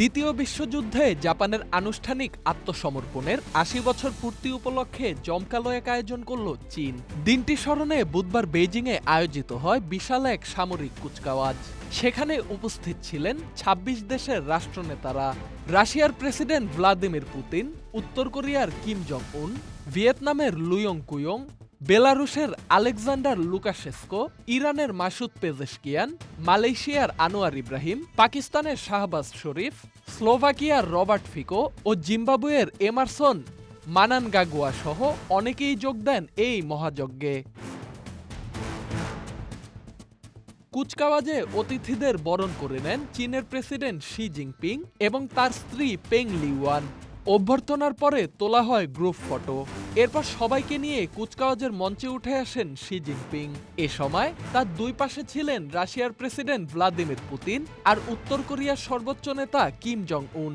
দ্বিতীয় বিশ্বযুদ্ধে জাপানের আনুষ্ঠানিক আত্মসমর্পণের আশি বছর পূর্তি উপলক্ষে জমকালো এক আয়োজন করল চীন। দিনটি স্মরণে বুধবার বেইজিংয়ে আয়োজিত হয় বিশাল এক সামরিক কুচকাওয়াজ। সেখানে উপস্থিত ছিলেন ২৬ দেশের রাষ্ট্রনেতারা। রাশিয়ার প্রেসিডেন্ট ভ্লাদিমির পুতিন, উত্তর কোরিয়ার কিম জং উন ভিয়েতনামের লুয়ং কুয়ং বেলারুশের আলেকজান্ডার লুকাশেস্কো, ইরানের মাসুদ পেজেশকিয়ান, মালয়েশিয়ার আনোয়ার ইব্রাহিম, পাকিস্তানের শাহবাজ শরীফ, স্লোভাকিয়ার রবার্ট ফিকো ও জিম্বাবুয়ের এমারসন মানানগাগুয়া সহ অনেকেই যোগ দেন এই মহাযজ্ঞে। কুচকাওয়াজে অতিথিদের বরণ করে নেন চীনের প্রেসিডেন্ট শি জিনপিং এবং তার স্ত্রী পেং লিওয়ান অভ্যর্থনার পরে তোলা হয় গ্রুপ ফটো। এরপর সবাইকে নিয়ে কুচকাওয়াজের মঞ্চে উঠে আসেন শি জিনপিং। এ সময় তার দুই পাশে ছিলেন রাশিয়ার প্রেসিডেন্ট ভ্লাদিমির পুতিন আর উত্তর কোরিয়ার সর্বোচ্চ নেতা কিম জং উন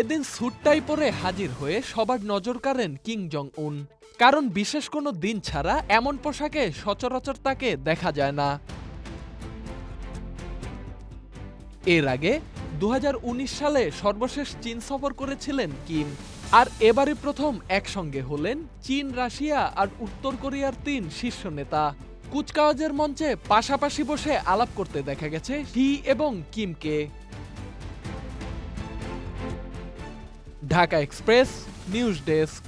এদিন স্যুটটাই পরে হাজির হয়ে সবার নজর কাড়েন কিং জং উন কারণ বিশেষ কোনো দিন ছাড়া এমন পোশাকে সচরাচর তাকে দেখা যায় না। এর আগে দু হাজার উনিশ সালে সর্বশেষ চীন সফর করেছিলেন কিম। আর এবারই প্রথম একসঙ্গে হলেন চীন, রাশিয়া আর উত্তর কোরিয়ার তিন শীর্ষ নেতা। কুচকাওয়াজের মঞ্চে পাশাপাশি বসে আলাপ করতে দেখা গেছে হি এবং কিমকে। Dhaka Express, news desk.